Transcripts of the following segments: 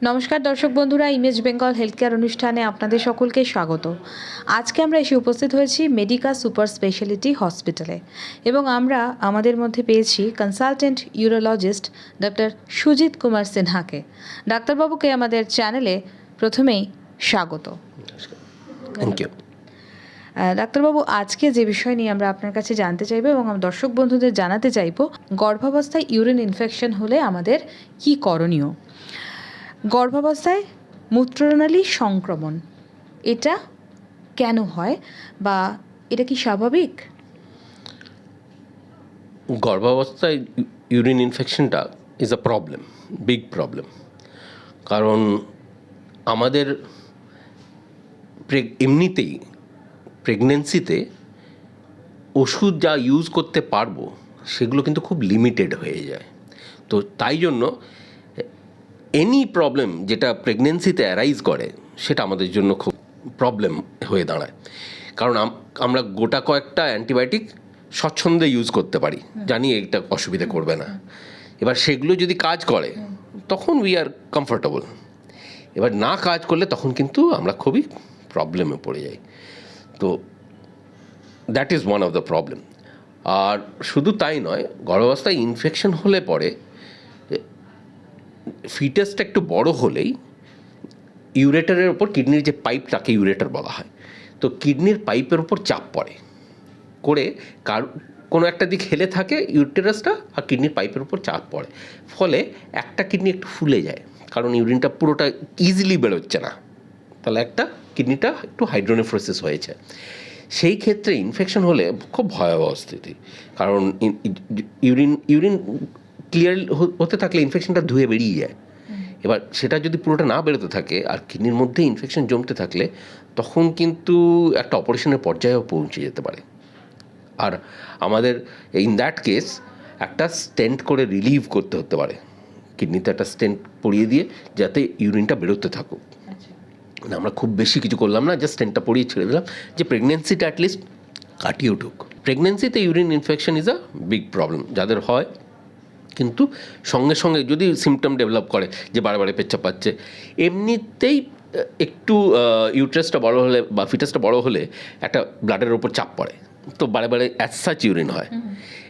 নমস্কার দর্শক বন্ধুরা ইমেজ বেঙ্গল হেলথ কেয়ার অনুষ্ঠানে আপনাদের সকলকে স্বাগত। আজকে আমরা এসে উপস্থিত হয়েছি মেডিকা সুপার স্পেশালিটি হসপিটালে এবং আমরা আমাদের মধ্যে পেয়েছি consultant urologist doctor Sujit Kumar সিনহাকে ডাক্তারবাবুকে আমাদের চ্যানেলে প্রথমেই স্বাগত। থ্যাংক ইউ ডাক্তারবাবু আজকে যে বিষয় নিয়ে আমরা আপনার কাছে জানতে চাইব এবং দর্শক বন্ধুদের জানাতে চাইব গর্ভাবস্থায় ইউরিন ইনফেকশন হলে আমাদের কি করণীয়? গর্ভাবস্থায় মূত্রনালী সংক্রমণ। এটা কেন হয় বা এটা কি স্বাভাবিক? গর্ভাবস্থায় urine ইনফেকশনটা is a problem big problem কারণ আমাদের এমনিতেই প্রেগনেন্সিতে ওষুধ যা ইউজ করতে পারব, সেগুলো কিন্তু খুব লিমিটেড হয়ে যায়। তো তাই জন্য এনি প্রবলেম যেটা প্রেগনেন্সিতে অ্যারাইজ করে সেটা আমাদের জন্য খুব প্রবলেম হয়ে দাঁড়ায়। কারণ আমরা গোটা কয়েকটা অ্যান্টিবায়োটিক স্বচ্ছন্দে ইউজ করতে পারি। জানি এটা অসুবিধা করবে না। এবার সেগুলো যদি কাজ করে তখন উই আর কমফোর্টেবল এবার না কাজ করলে তখন কিন্তু আমরা খুবই প্রবলেমে পড়ে যাই। তো that is one of the problem আর শুধু তাই নয় গর্ভাবস্থায় ইনফেকশন হলে পরে ফিটাসটা একটু বড় হলেই ইউরেটারের ওপর কিডনির যে পাইপ তাকে ইউরেটার বলা হয়। তো কিডনির পাইপের ওপর চাপ পড়ে। করে কার কোনো একটা দিক হেলে থাকে ইউটেরাসটা আর কিডনির পাইপের উপর চাপ পড়ে। ফলে একটা কিডনি একটু ফুলে যায়। কারণ ইউরিনটা পুরোটা ইজিলি বেরোচ্ছে না। তাহলে একটা কিডনিটা একটু হাইড্রোনেফ্রোসিস হয়েছে। সেই ক্ষেত্রে ইনফেকশন হলে খুব ভয়াবহ স্থিতি। কারণ ইউরিন ইউরিন ক্লিয়ার হতে থাকলে ইনফেকশনটা ধুয়ে বেরিয়ে যায়। এবার সেটা যদি পুরোটা না বেরোতে থাকে আর কিডনির মধ্যে ইনফেকশন জমতে থাকলে, তখন কিন্তু একটা অপারেশনের পর্যায়েও পৌঁছে যেতে পারে। আর আমাদের ইন দ্যাট কেস একটা স্টেন্ট করে রিলিভ করতে হতে পারে। কিডনিতে একটা স্টেন্ট পরিয়ে দিয়ে যাতে ইউরিনটা বেরোতে থাকুক। মানে আমরা খুব বেশি কিছু করলাম না জাস্ট স্টেন্টটা পরিয়ে ছেড়ে দিলাম যে প্রেগনেন্সিটা অ্যাটলিস্ট কাটিয়ে উঠুক। প্রেগনেন্সিতে urine infection is a big problem যাদের হয় কিন্তু সঙ্গে সঙ্গে যদি সিমটম ডেভেলপ করে যে বারে বারে পেচ্ছাপ পাচ্ছে এমনিতেই একটু ইউট্রেসটা বড় হলে বা ফিটাসটা বড় হলে একটা ব্লাডের ওপর চাপ পড়ে। তো বারে বারে অ্যাসাচ ইউরিন হয়।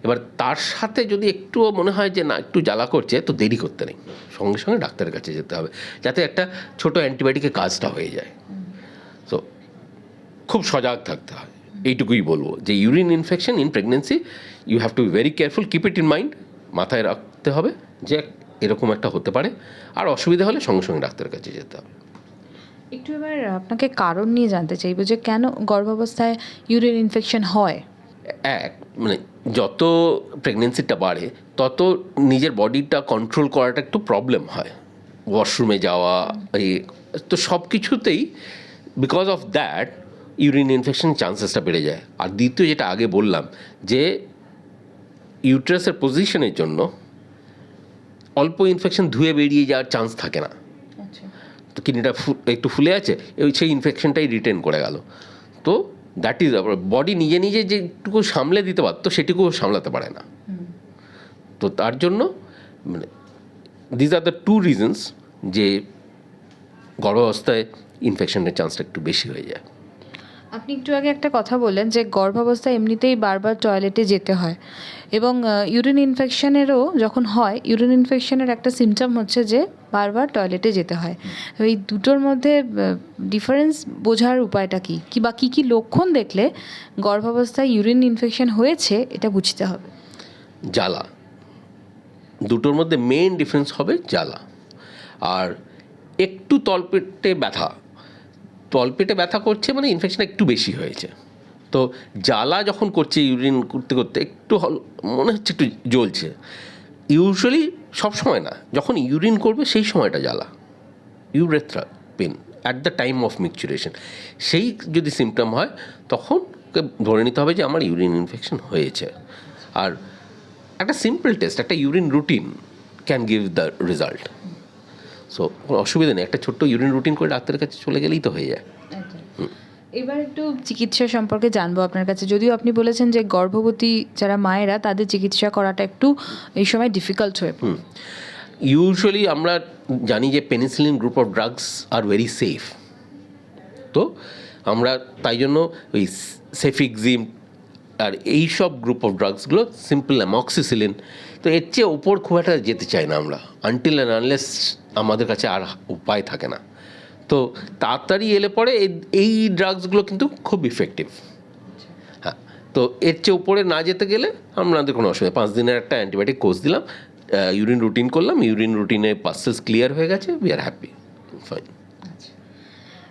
এবার তার সাথে যদি একটুও মনে হয় যে না একটু জ্বালা করছে তো দেরি করতে নেই। সঙ্গে সঙ্গে ডাক্তারের কাছে যেতে হবে। যাতে একটা ছোট অ্যান্টিবায়োটিকের কাজটা হয়ে যায়। তো খুব সজাগ থাকতে হয়। এইটুকুই বলব যে urine infection in pregnancy you have to be very careful keep it in mind মাথায় রাখতে হবে যে এরকম একটা হতে পারে। আর অসুবিধা হলে সঙ্গে সঙ্গে ডাক্তারের কাছে যেতে হবে। একটু এবার আপনাকে কারণ নিয়ে জানতে চাইব যে কেন গর্ভাবস্থায় ইউরিন ইনফেকশন হয়? এক মানে যত প্রেগনেন্সিটা বাড়ে তত নিজের বডিটা কন্ট্রোল করাটা একটু প্রবলেম হয়। ওয়াশরুমে যাওয়া এই তো সব কিছুতেই because of that urine infection চান্সেসটা বেড়ে যায়। আর দ্বিতীয় যেটা আগে বললাম যে ইউট্রাসের পজিশনের জন্য অল্প ইনফেকশন ধুয়ে বেরিয়ে যাওয়ার চান্স থাকে না। আচ্ছা। তো কিডনিটা একটু ফুলে আছে ওই সেই ইনফেকশনটাই রিটেন করে গেল। তো দ্যাট ইজ বডি নিজে নিজে যেটুকু সামলে দিতে পারতো সেটুকুও সামলাতে পারে না। তো তার জন্য মানে these are the two reasons যে গর্ভাবস্থায় ইনফেকশনের চান্সটা একটু বেশি হয়ে যায়। আপনি একটু আগে একটা কথা বললেন যে গর্ভাবস্থায় এমনিতেই বারবার টয়লেটে যেতে হয়। এবং ইউরিন ইনফেকশনেরও যখন হয় ইউরিন ইনফেকশনের একটা সিমটম হচ্ছে যে বারবার টয়লেটে যেতে হয়। এই দুটোর মধ্যে ডিফারেন্স বোঝার উপায়টা কি? কি বা কী কী লক্ষণ দেখলে গর্ভাবস্থায় ইউরিন ইনফেকশন হয়েছে, এটা বুঝতে হবে। জ্বালা। দুটোর মধ্যে মেন ডিফারেন্স হবে জ্বালা। আর একটু তলপেটে ব্যথা। তলপেটে ব্যথা করছে মানে ইনফেকশন একটু বেশি হয়েছে। তো জ্বালা যখন করছে ইউরিন করতে করতে একটু মনে হচ্ছে একটু জ্বলছে। ইউজুয়ালি সব সময় না, যখন ইউরিন করবে সেই সময়টা জ্বালা। Urethra pain at the time of micturition সেই যদি সিমটম হয়, তখন ধরে নিতে হবে যে আমার ইউরিন ইনফেকশন হয়েছে। আর একটা সিম্পল টেস্ট একটা urine routine can give the result so কোনো অসুবিধা নেই। একটা ছোট্ট ইউরিন রুটিন করে ডাক্তারের কাছে চলে গেলেই তো হয়ে যায়। এবার একটু চিকিৎসা সম্পর্কে জানব আপনার কাছে। যদিও আপনি বলেছেন যে গর্ভবতী যারা মায়েরা তাদের চিকিৎসা করাটা একটু এই সময় ডিফিকাল্ট হয়ে ইউজুয়ালি আমরা জানি যে penicillin group of drugs are very safe তো আমরা তাই জন্য ওই সেফিক্সিম আর এই সব গ্রুপ অফ ড্রাগসগুলো সিম্পল অ্যামক্সিসিলিন তো এর চেয়ে ওপর খুব একটা যেতে চাই না আমরা। আনটিল অ্যান্ড আনলেস আমাদের কাছে আর উপায় থাকে না। তো তাড়াতাড়ি এলে পরে এই- এই ড্রাগসগুলো কিন্তু খুব ইফেক্টিভ হ্যাঁ তো এর চেয়ে উপরে না যেতে গেলে আমাদের কোনো অসুবিধা পাঁচ দিনের একটা অ্যান্টিবায়োটিক কোর্স দিলাম ইউরিন রুটিন করলাম ইউরিন রুটিনে পাসেস ক্লিয়ার হয়ে গেছে we are happy fine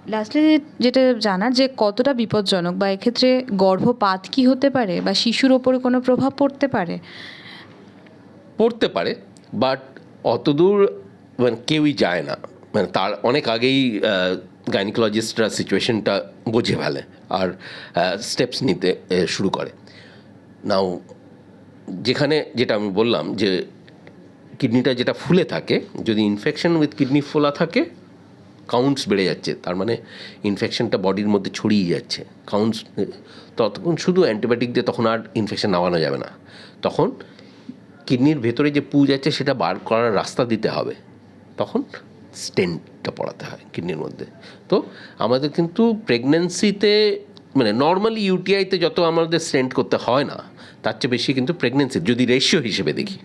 lastly যেটা জানার যে কতটা বিপজ্জনক বা এক্ষেত্রে গর্ভপাত কি হতে পারে বা শিশুর ওপরে কোনো প্রভাব পড়তে পারে? পড়তে পারে বাট অতদূর মানে কেউই যায় না। মানে তার অনেক আগেই গাইনিকোলজিস্টরা সিচুয়েশনটা বুঝে ফেলে আর স্টেপস নিতে শুরু করে। নাও যেখানে যেটা আমি বললাম যে কিডনিটা যেটা ফুলে থাকে, যদি ইনফেকশন উইথ কিডনি ফোলা থাকে কাউন্টস বেড়ে যাচ্ছে। তার মানে ইনফেকশনটা বডির মধ্যে ছড়িয়ে যাচ্ছে। কাউন্টস ততক্ষণ শুধু অ্যান্টিবায়োটিক দিয়ে তখন আর ইনফেকশন নামানো যাবে না। তখন কিডনির ভেতরে যে পু আছে, সেটা বার করার রাস্তা দিতে হবে। স্টেন্টটা পড়াতে হয় কিডনির মধ্যে। তো আমাদের কিন্তু প্রেগনেন্সিতে মানে নর্মালি ইউটিআইতে যত আমাদের স্টেন্ট করতে হয় না, তার চেয়ে বেশি কিন্তু প্রেগনেন্সি যদি রেশিও হিসেবে দেখি,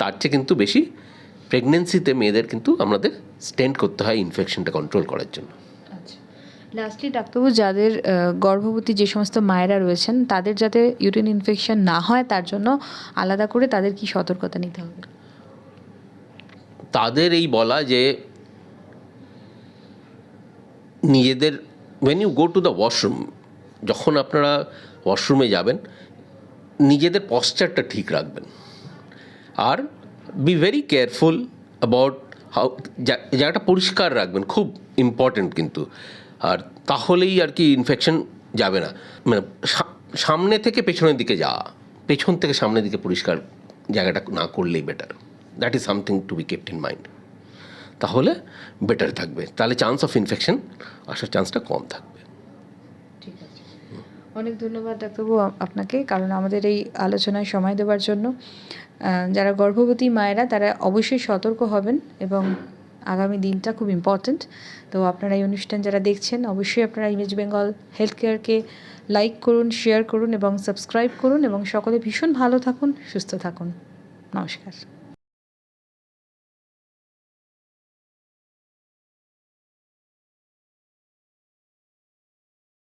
তার চেয়ে কিন্তু বেশি প্রেগনেন্সিতে মেয়েদের কিন্তু আমাদের স্টেন্ট করতে হয় ইনফেকশনটা কন্ট্রোল করার জন্য। লাস্টলি ডাক্তারবাবু, যাদের গর্ভবতী যে সমস্ত মায়েরা রয়েছেন, তাদের যাতে ইউরিন ইনফেকশন না হয়, তার জন্য আলাদা করে তাদের কি সতর্কতা নিতে হবে? তাদের এই বলা যে নিজেদের when you go to the washroom যখন আপনারা ওয়াশরুমে যাবেন, নিজেদের পশ্চারটা ঠিক রাখবেন। আর be very careful about how জায়গাটা পরিষ্কার রাখবেন, খুব ইম্পর্ট্যান্ট কিন্তু। আর তাহলেই আর কি ইনফেকশন যাবে না। মানে সামনে থেকে পেছনের দিকে যাওয়া, পেছন থেকে সামনের দিকে পরিষ্কার জায়গাটা না করলেই better that is something to be kept in mind তাহলে বেটার থাকবে। তাহলে চান্স অফ ইনফেকশন আসার চান্সটা কম থাকবে। অনেক ধন্যবাদ ডাক্তারবাবু আপনাকে, কারণ আমাদের এই আলোচনায় সময় দেওয়ার জন্য। যারা গর্ভবতী মায়েরা, তারা অবশ্যই সতর্ক হবেন এবং আগামী দিনটা খুব ইম্পর্ট্যান্ট তো আপনারা এই অনুষ্ঠান যারা দেখছেন, অবশ্যই আপনারা ইমেজ বেঙ্গল হেলথ কেয়ারকে লাইক করুন শেয়ার করুন এবং সাবস্ক্রাইব করুন এবং সকলে ভীষণ ভালো থাকুন, সুস্থ থাকুন। নমস্কার।